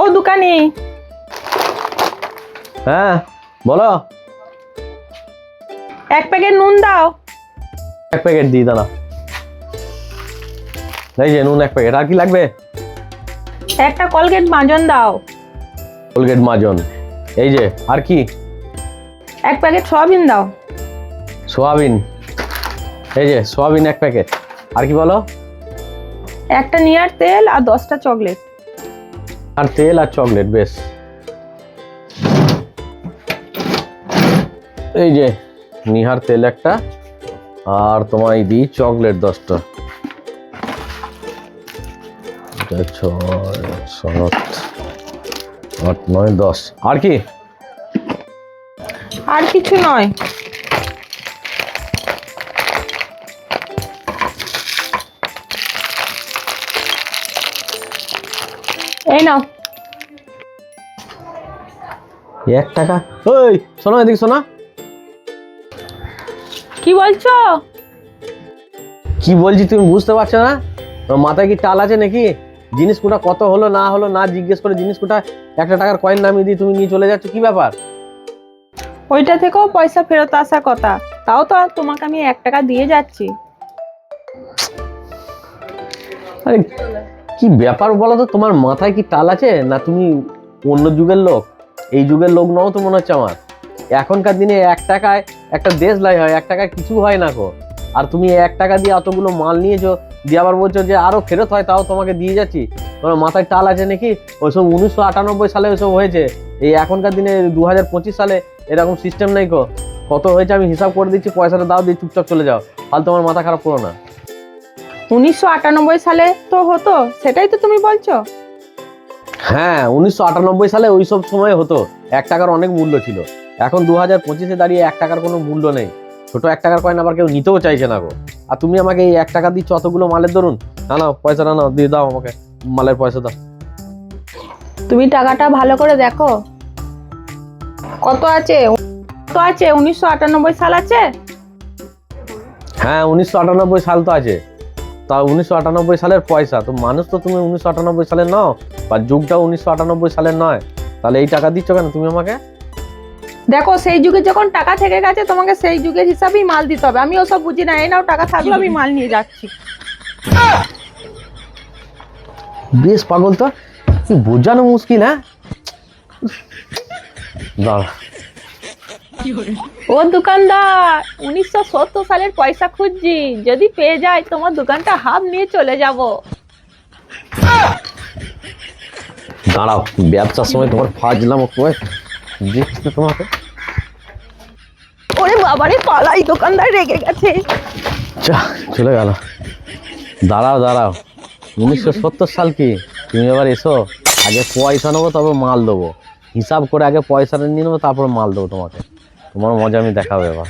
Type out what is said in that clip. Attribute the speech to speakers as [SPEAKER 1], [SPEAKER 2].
[SPEAKER 1] ও দোকানি।
[SPEAKER 2] হ্যাঁ বলো।
[SPEAKER 1] এক প্যাকেট নুন দাও।
[SPEAKER 2] এক প্যাকেট দিই দাঁড়া এই যে নুন এক প্যাকেট আর কি লাগবে?
[SPEAKER 1] একটা কলগেট মাজন দাও।
[SPEAKER 2] কোলগেট মাজন। এই যে আর কি?
[SPEAKER 1] এক প্যাকেট সয়াবিন দাও।
[SPEAKER 2] সোয়াবিন। এই যে সোয়াবিন এক প্যাকেট। আর কি বলো?
[SPEAKER 1] একটা নিয়ার তেল আর দশটা চকলেট।
[SPEAKER 2] আর তেল আর চকলেট, বেশ। এই যে, নিহার তেল একটা, আর তোমায় দিই চকলেট দশটা। ছয়, সাত, আট, নয়, দশ। আর কি?
[SPEAKER 1] আর কিছু নয়। এই নাও।
[SPEAKER 2] এক টাকা। ওই শোনো এদিকে শোনো
[SPEAKER 1] কি বলছো?
[SPEAKER 2] কি বলছি তুমি বুঝতে পারছ না? তোমার মাথায় কি টাল আছে নাকি? জিনিস কোটা কত হলো না হলো না জিজ্ঞেস করে জিনিস কোটা একটা টাকার কয়েন নামিয়ে দিয়ে তুমি নিয়ে চলে যাচ্ছ কি ব্যাপার?
[SPEAKER 1] ওইটা থেকেও পয়সা ফেরত আসার কথা। তাও তো তোমাকে আমি এক টাকা দিয়ে যাচ্ছি।
[SPEAKER 2] আরে কি ব্যাপার বলো তো তোমার মাথায় কি তাল আছে? না তুমি অন্য যুগের লোক? এই যুগের লোক নও তো মনে হচ্ছে আমার। এখনকার দিনে এক টাকায় একটা দেশ লাই হয়, এক টাকায় কিছু হয় না গো। আর তুমি এক টাকা দিয়ে অতগুলো মাল নিয়েছো, দিয়ে আবার বলছো যে আরও ফেরত হয়, তাও তোমাকে দিয়ে যাচ্ছি। তোমার মাথায় টাল আছে নাকি? ওইসব উনিশশো আটানব্বই সালে ওইসব হয়েছে। এই এখনকার দিনে দু হাজার পঁচিশ সালে এরকম সিস্টেম নেই গো। কত হয়েছে আমি হিসাব করে দিচ্ছি, পয়সাটা দাও, দিয়ে চুপচাপ চলে যাও। ফাল তোমার মাথা খারাপ করো না।
[SPEAKER 1] উনিশশো আটানব্বই সালে তো হতো সেটাই তো তুমি বলছো?
[SPEAKER 2] হ্যাঁ উনিশশো আটানব্বই সালে ওই সব সময় হতো। এক টাকার অনেক মূল্য ছিল। এখন দু হাজার পঁচিশে দাঁড়িয়ে এক টাকার কোনো মূল্য নেই। ছোট এক টাকার কয়েন আবার কেউ নিতেও চাইছে না গো। আর তুমি আমাকে এই এক টাকা দিচ্ছ অতগুলো মালের ধরুন না না পয়সা না নাও দিয়ে দাও আমাকে। মালের পয়সা দাও।
[SPEAKER 1] তুমি টাকাটা ভালো করে দেখো। কত আছে? কত আছে? উনিশশো আটানব্বই সাল আছে?
[SPEAKER 2] হ্যাঁ উনিশশো আটানব্বই সাল তো আছে। তা উনিশশো আটানব্বই সালের পয়সা। তো মানুষ তো তুমি উনিশশো সালের নাও বা যুগটাও উনিশশো সালের নয়। তাহলে এই টাকা দিচ্ছ কেন তুমি আমাকে?
[SPEAKER 1] দেখো সেই যুগে যখন টাকা থেকে গেছে তোমাকে সেই যুগের হিসাবেই মাল দিতে হবে। আমি ওসব বুঝি না এই নাও টাকা থাকলে আমি মাল নিয়ে যাচ্ছি।
[SPEAKER 2] বেশ পাগল তো বোঝানো মুশকিল হ্যাঁ? দাঁড়া।
[SPEAKER 1] ও দোকানদার উনিশশো সত্তর সালের পয়সা খুঁজছি। যদি পেয়ে যায় তোমার দোকানটা হাফ নিয়ে চলে যাব।
[SPEAKER 2] দাঁড়াও ব্যবসার সময় তোমার ফাজলাম দেখছি তোমাকে।
[SPEAKER 1] ওরে বাবারে পালাই দোকানদার রেগে গেছে।
[SPEAKER 2] চা চলে গেল। দাঁড়াও দাঁড়াও। উনিশশো সত্তর সাল কি? তুমি এবার এসো। আগে পয়সা নেব তবে মাল দেবো। হিসাব করে আগে পয়সাটা নিয়ে নেব তারপর মাল দেবো তোমাকে। তোমার মজা আমি দেখাবো এবার।